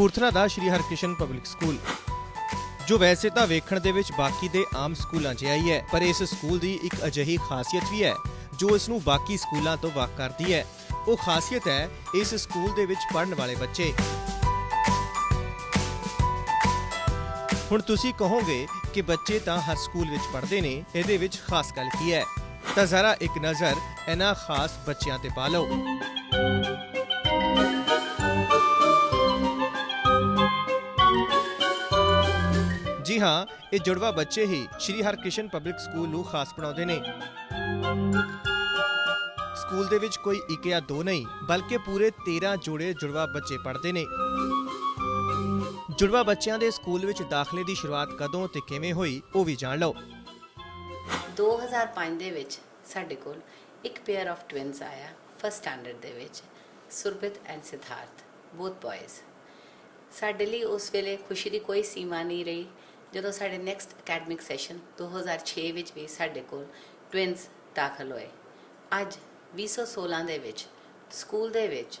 ਕਪੂਰਥਲਾ ਦਾ Shri Harkrishan public school, ਜੋ ਵੈਸੇ ਤਾਂ ਵੇਖਣ ਦੇ ਵਿੱਚ ਬਾਕੀ ਦੇ ਆਮ ਸਕੂਲਾਂ 'ਚ ਆਈ ਹੈ, ਪਰ ਇਸ ਸਕੂਲ ਦੀ ਇੱਕ ਅਜਿਹੀ ਖਾਸੀਅਤ ਵੀ ਹੈ, ਜੋ ਇਸ ਨੂੰ ਬਾਕੀ ਸਕੂਲਾਂ ਤੋਂ ਵੱਖ ਕਰਦੀ ਹੈ। ਉਹ ਖਾਸੀਅਤ ਹੈ ਇਸ ਸਕੂਲ ਦੇ ਵਿੱਚ ਪੜ੍ਹਨ ਵਾਲੇ ਬੱਚੇ। ਹੁਣ ਤੁਸੀਂ ਕਹੋਗੇ ਕਿ ਬੱਚੇ ਤਾਂ ਹਰ ਸਕੂਲ ਵਿੱਚ ਪੜ੍ਹਦੇ ਨੇ, ਇਹਦੇ ਵਿੱਚ ਖਾਸ ਗੱਲ ਕੀ ਹੈ? ਤਾਂ ਜ਼ਰਾ ਇੱਕ ਨਜ਼ਰ ਇਹਨਾਂ ਖਾਸ ਬੱਚਿਆਂ ਤੇ ਪਾ ਲਓ। ਜੀ ਹਾਂ, ਇਹ ਜੁੜਵਾ ਬੱਚੇ ਹੀ ਸ਼੍ਰੀ ਹਰਕ੍ਰਿਸ਼ਨ ਪਬਲਿਕ ਸਕੂਲ ਨੂੰ ਖਾਸ ਬਣਾਉਂਦੇ ਨੇ। ਸਕੂਲ ਦੇ ਵਿੱਚ ਕੋਈ ਇੱਕ ਜਾਂ ਦੋ ਨਹੀਂ, ਬਲਕਿ ਪੂਰੇ 13 ਜੋੜੇ ਜੁੜਵਾ ਬੱਚੇ ਪੜ੍ਹਦੇ ਨੇ। ਜੁੜਵਾ ਬੱਚਿਆਂ ਦੇ ਸਕੂਲ ਵਿੱਚ ਦਾਖਲੇ ਦੀ ਸ਼ੁਰੂਆਤ ਕਦੋਂ ਤੇ ਕਿਵੇਂ ਹੋਈ, ਉਹ ਵੀ ਜਾਣ ਲਓ। 2005 ਦੇ ਵਿੱਚ ਸਾਡੇ ਕੋਲ ਇੱਕ ਪੇਅਰ ਆਫ ਟਵਿਨਸ ਆਇਆ ਫਸਟ ਸਟੈਂਡਰਡ ਦੇ ਵਿੱਚ ਸੁਰਬਿਤ ਐਂਡ ਸਿਧਾਰਥ ਬੋਥ ਬॉयਜ਼ ਸਾਡੇ ਲਈ ਉਸ ਵੇਲੇ ਖੁਸ਼ੀ ਦੀ ਕੋਈ ਸੀਮਾ ਨਹੀਂ ਰਹੀ। ਜਦੋਂ ਸਾਡੇ ਨੈਕਸਟ ਅਕੈਡਮਿਕ ਸੈਸ਼ਨ 2006 ਵਿੱਚ ਵੀ ਸਾਡੇ ਕੋਲ ਟਵਿਨਸ ਦਾਖਲ ਹੋਏ। ਅੱਜ 2016 ਦੇ ਵਿੱਚ ਸਕੂਲ ਦੇ ਵਿੱਚ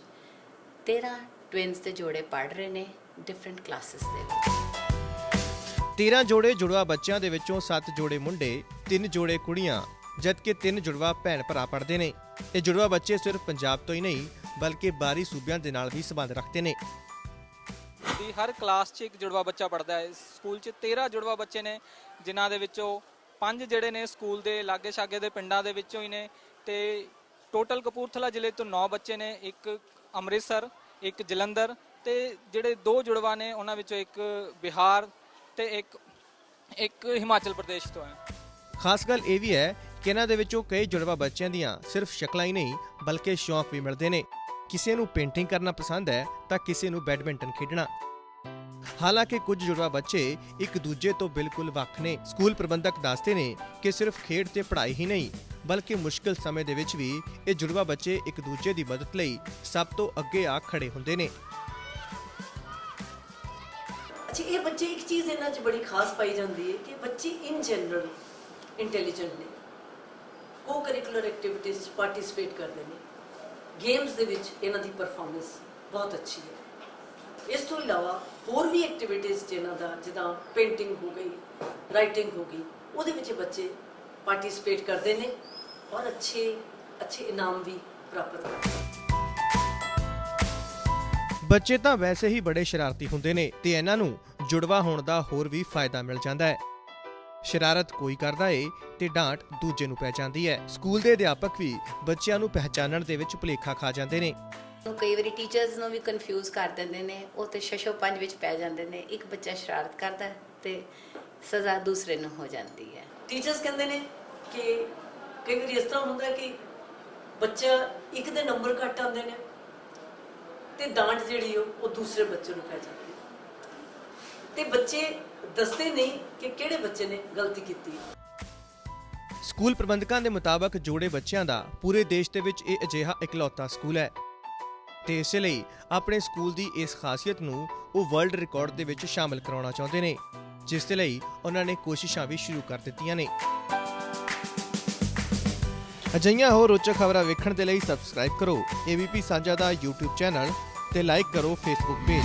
13 ਟਵਿਨਸ ਦੇ ਜੋੜੇ ਪੜ ਰਹੇ ਨੇ ਡਿਫਰੈਂਟ ਕਲਾਸਿਸ ਦੇ ਵਿੱਚ। 13 ਜੋੜੇ ਜੁੜਵਾ ਬੱਚਿਆਂ ਦੇ ਵਿੱਚੋਂ 7 ਜੋੜੇ ਮੁੰਡੇ 3 ਜੋੜੇ ਕੁੜੀਆਂ, ਜਦਕਿ 3 ਜੁੜਵਾ ਭੈਣ ਭਰਾ ਪੜ੍ਹਦੇ ਨੇ। ਇਹ ਜੁੜਵਾ ਬੱਚੇ ਸਿਰਫ ਪੰਜਾਬ ਤੋਂ ਹੀ ਨਹੀਂ, ਬਲਕਿ ਬਾਹਰੀ ਸੂਬਿਆਂ ਦੇ ਨਾਲ ਵੀ ਸੰਬੰਧ ਰੱਖਦੇ ਨੇ। ਦੀ ਹਰ ਕਲਾਸ 'ਚ ਇੱਕ ਜੁੜਵਾ ਬੱਚਾ ਪੜਦਾ ਹੈ। ਇਸ ਸਕੂਲ 'ਚ 13 ਜੁੜਵਾ ਬੱਚੇ ਨੇ, ਜਿਨ੍ਹਾਂ ਦੇ ਵਿੱਚੋਂ ਪੰਜ ਜਿਹੜੇ ਨੇ ਸਕੂਲ ਦੇ ਲਾਗੇ ਛਾਗੇ ਦੇ ਪਿੰਡਾਂ ਦੇ ਵਿੱਚੋਂ ਹੀ ਨੇ ਤੇ ਟੋਟਲ ਕਪੂਰਥਲਾ ਜ਼ਿਲ੍ਹੇ ਤੋਂ 9 ਬੱਚੇ ਨੇ, ਇੱਕ ਅੰਮ੍ਰਿਤਸਰ, ਇੱਕ ਜਲੰਧਰ ਤੇ ਜਿਹੜੇ ਦੋ ਜੁੜਵਾ ਨੇ, ਉਹਨਾਂ ਵਿੱਚੋਂ ਇੱਕ ਬਿਹਾਰ ਤੇ ਇੱਕ ਇੱਕ ਹਿਮਾਚਲ ਪ੍ਰਦੇਸ਼ ਤੋਂ ਹੈ। ਖਾਸ ਗੱਲ ਇਹ ਵੀ ਹੈ ਕਿ ਇਹਨਾਂ ਦੇ ਵਿੱਚੋਂ ਕਈ ਜੁੜਵਾ ਬੱਚਿਆਂ ਦੀਆਂ ਸਿਰਫ ਸ਼ਕਲਾਂ ਹੀ ਨਹੀਂ, ਬਲਕਿ ਸ਼ੌਂਕ ਵੀ ਮਿਲਦੇ ਨੇ। ਕਿਸੇ ਨੂੰ ਪੇਂਟਿੰਗ ਕਰਨਾ ਪਸੰਦ ਹੈ, ਤਾਂ ਕਿਸੇ ਨੂੰ ਬੈਡਮਿੰਟਨ ਖੇਡਣਾ। ਹਾਲਾਂਕਿ ਕੁਝ ਜੁੜਵਾ ਬੱਚੇ ਇੱਕ ਦੂਜੇ ਤੋਂ ਬਿਲਕੁਲ ਵੱਖ ਨੇ। ਸਕੂਲ ਪ੍ਰਬੰਧਕ ਦੱਸਦੇ ਨੇ ਕਿ ਸਿਰਫ ਖੇਡ ਤੇ ਪੜ੍ਹਾਈ ਹੀ ਨਹੀਂ, ਬਲਕਿ ਮੁਸ਼ਕਲ ਸਮੇਂ ਦੇ ਵਿੱਚ ਵੀ ਇਹ ਜੁੜਵਾ ਬੱਚੇ ਇੱਕ ਦੂਜੇ ਦੀ ਮਦਦ ਲਈ ਸਭ ਤੋਂ ਅੱਗੇ ਆ ਖੜੇ ਹੁੰਦੇ ਨੇ। ਅੱਛਾ, ਇਹ ਬੱਚੇ ਇੱਕ ਚੀਜ਼ ਇਹਨਾਂ 'ਚ ਬੜੀ ਖਾਸ ਪਾਈ ਜਾਂਦੀ ਹੈ ਕਿ ਬੱਚੇ ਇਨ ਜਨਰਲ ਇੰਟੈਲੀਜੈਂਟ ਨੇ। ਕੋ ਕਰਿਕੂਲਰ ਐਕਟੀਵਿਟੀਜ਼ 'ਚ ਪਾਰਟਿਸਿਪੇਟ ਕਰਦੇ ਨੇ। ਗੇਮਸ ਦੇ ਵਿੱਚ ਇਹਨਾਂ ਦੀ ਪਰਫਾਰਮੈਂਸ ਬਹੁਤ ਅੱਛੀ ਹੈ। ਇਸ ਤੋਂ ਇਲਾਵਾ ਹੋਰ ਵੀ ਐਕਟੀਵਿਟੀਜ਼ ਜਿਹਨਾਂ ਦਾ, ਜਿੱਦਾਂ ਪੇਂਟਿੰਗ ਹੋ ਗਈ ਰਾਈਟਿੰਗ ਹੋ ਗਈ, ਉਹਦੇ ਵਿੱਚ ਬੱਚੇ ਪਾਰਟਿਸਿਪੇਟ ਕਰਦੇ ਨੇ ਔਰ ਅੱਛੇ ਅੱਛੇ ਇਨਾਮ ਵੀ ਪ੍ਰਾਪਤ ਕਰਦੇ ਨੇ। ਬੱਚੇ ਤਾਂ ਵੈਸੇ ਹੀ ਬੜੇ ਸ਼ਰਾਰਤੀ ਹੁੰਦੇ ਨੇ ਤੇ ਇਹਨਾਂ ਨੂੰ ਜੁੜਵਾ ਹੋਣ ਦਾ ਹੋਰ ਵੀ ਫਾਇਦਾ ਮਿਲ ਜਾਂਦਾ ਹੈ। ਸ਼ਰਾਰਤ ਕੋਈ ਕਰਦਾ ਏ ਤੇ ਡਾਂਟ ਦੂਜੇ ਨੂੰ ਪੈ ਜਾਂਦੀ ਹੈ। ਸਕੂਲ ਦੇ ਅਧਿਆਪਕ ਵੀ ਬੱਚਿਆਂ ਨੂੰ ਪਹਿਚਾਨਣ ਦੇ ਵਿੱਚ ਭੁਲੇਖਾ ਖਾ ਜਾਂਦੇ ਨੇ। ਨੂੰ ਕਈ ਵਾਰੀ ਟੀਚਰਸ ਨੂੰ ਵੀ ਕਨਫਿਊਜ਼ ਕਰ ਦਿੰਦੇ ਨੇ ਉਹ ਤੇ ਸ਼ਸ਼ੋ ਪੰਜ ਵਿੱਚ ਪੈ ਜਾਂਦੇ ਨੇ ਇੱਕ ਬੱਚਾ ਸ਼ਰਾਰਤ ਕਰਦਾ ਤੇ ਸਜ਼ਾ ਦੂਸਰੇ ਨੂੰ ਹੋ ਜਾਂਦੀ ਹੈ। ਟੀਚਰਸ ਕਹਿੰਦੇ ਨੇ ਕਿ ਕਈ ਵਾਰੀ ਇਸ ਤਰ੍ਹਾਂ ਹੁੰਦਾ ਕਿ ਬੱਚਾ ਇੱਕ ਦੇ ਨੰਬਰ ਘੱਟ ਆਉਂਦੇ ਨੇ ਤੇ ਡਾਂਟ ਜਿਹੜੀ ਉਹ ਉਹ ਦੂਸਰੇ ਬੱਚੇ ਨੂੰ ਪੈ ਜਾਂਦੀ ਹੈ। ਤੇ ਬੱਚੇ ਦੱਸਦੇ ਨਹੀਂ ਕਿ ਕਿਹੜੇ ਬੱਚੇ ਨੇ ਗਲਤੀ ਕੀਤੀ। ਸਕੂਲ ਪ੍ਰਬੰਧਕਾਂ ਦੇ ਮੁਤਾਬਕ ਜੋੜੇ ਬੱਚਿਆਂ ਦਾ ਪੂਰੇ ਦੇਸ਼ ਦੇ ਵਿੱਚ ਇਹ ਅਜਿਹਾ ਇਕਲੌਤਾ ਸਕੂਲ ਹੈ। ਤੇ ਇਸ ਲਈ ਆਪਣੇ ਸਕੂਲ ਦੀ ਇਸ ਖਾਸੀਅਤ ਨੂੰ ਉਹ ਵਰਲਡ ਰਿਕਾਰਡ ਦੇ ਵਿੱਚ ਸ਼ਾਮਲ ਕਰਾਉਣਾ ਚਾਹੁੰਦੇ ਨੇ, ਜਿਸ ਦੇ ਲਈ ਉਹਨਾਂ ਨੇ ਕੋਸ਼ਿਸ਼ਾਂ ਵੀ ਸ਼ੁਰੂ ਕਰ ਦਿੱਤੀਆਂ ਨੇ। ਅਜਿਹੀਆਂ ਹੋਰ ਰੋਚਕ ਖਬਰਾਂ ਵੇਖਣ ਦੇ ਲਈ ਸਬਸਕ੍ਰਾਈਬ ਕਰੋ ABP ਸਾਂਝਾ ਦਾ YouTube ਚੈਨਲ ਤੇ ਲਾਈਕ ਕਰੋ Facebook ਪੇਜ